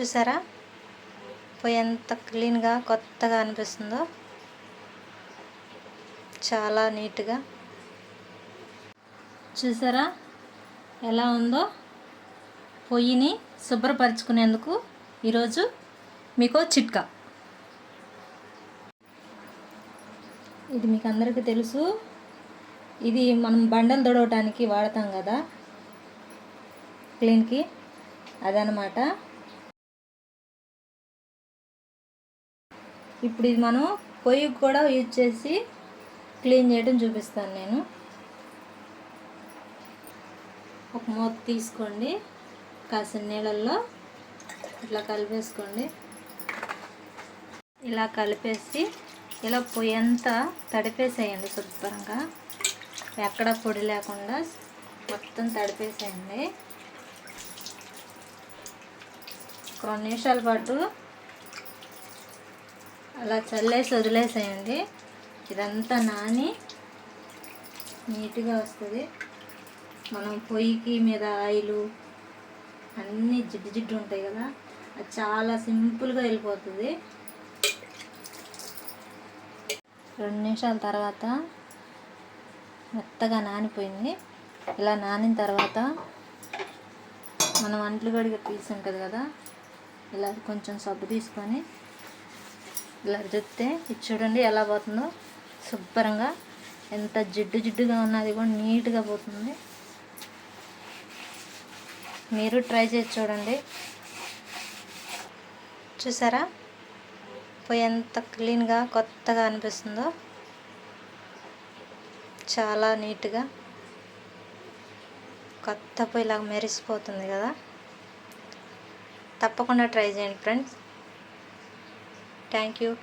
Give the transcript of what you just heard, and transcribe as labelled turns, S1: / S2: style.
S1: చూసారా? పొయ్యి ఎంత క్లీన్గా కొత్తగా అనిపిస్తుందో. చాలా నీట్గా. చూసారా? ఎలా ఉందో? పొయ్యిని శుభ్రపరచుకునేందుకు ఈరోజు మీకు చిట్కా. ఇది మీకు అందరికీ తెలుసు. ఇది మనం బండలు తొడవటానికి వాడతాం కదా. క్లీన్కి. అదనమాట. ఇప్పుడు ఇది మనం పొయ్యి కూడా యూజ్ చేసి క్లీన్ చేయడం చూపిస్తాను నేను. ఒక మూత తీసుకోండి. కాసిన నీళ్ళల్లో ఇట్లా కలిపేసుకోండి. ఇలా కలిపేసి ఇలా పొయ్యి అంతా తడిపేసేయండి శుభ్రంగా. ఎక్కడ పొడి లేకుండా మొత్తం తడిపేసేయండి. ఒక రెండు నిమిషాల పాటు అలా చల్లేసి వదిలేసేయండి. ఇదంతా నాని. నీట్గా వస్తుంది. మనం పొయ్యికి మీద ఆయిలు అన్నీ జిడ్డు జిడ్డు ఉంటాయి కదా అది చాలా సింపుల్గా వెళ్ళిపోతుంది. రెండు నిమిషాల తర్వాత మెత్తగా నానిపోయింది. ఇలా నానిన తర్వాత మనం అంట్లు గడిగా పీస్ ఉంటుంది కదా ఇలా కొంచెం సబ్బు తీసుకొని ఇలా రుద్దితే ఇది చూడండి ఎలా పోతుందో. శుభ్రంగా ఎంత జిడ్డు జిడ్డుగా ఉన్నది కూడా నీట్గా పోతుంది. మీరు ట్రై చేసి చూడండి. చూసారా? పొయ్యి ఎంత క్లీన్గా కొత్తగా అనిపిస్తుందో. చాలా నీట్గా కొత్త పొయ్యిలాగా మెరిసిపోతుంది కదా. తప్పకుండా ట్రై చేయండి ఫ్రెండ్స్. Thank you.